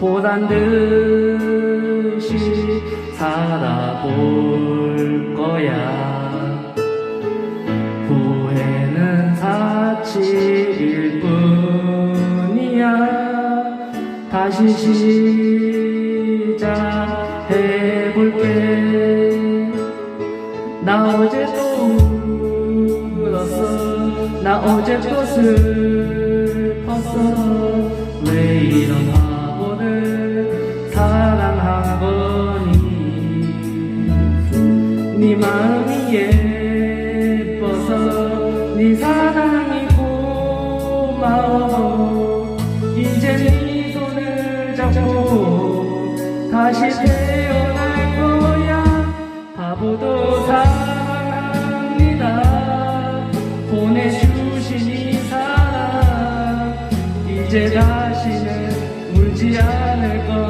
반드시 살아볼 거야. 후회는 사치일 뿐이야. 다시 시작해볼게. 나 어제 또 울었어. 나 어제 또 슬펐어. 왜 이런 마음이 예뻐서 네 사랑이 고마워 이제 네 손을 잡고 다시 태어날 거야. 바보도 사랑합니다. 보내주신 이 사랑 이제 다시는 울지 않을 겁니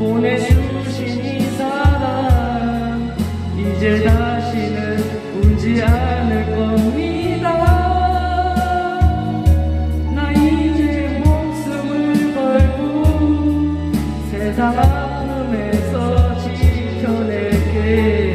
보내주신 이 사랑 이제 다 지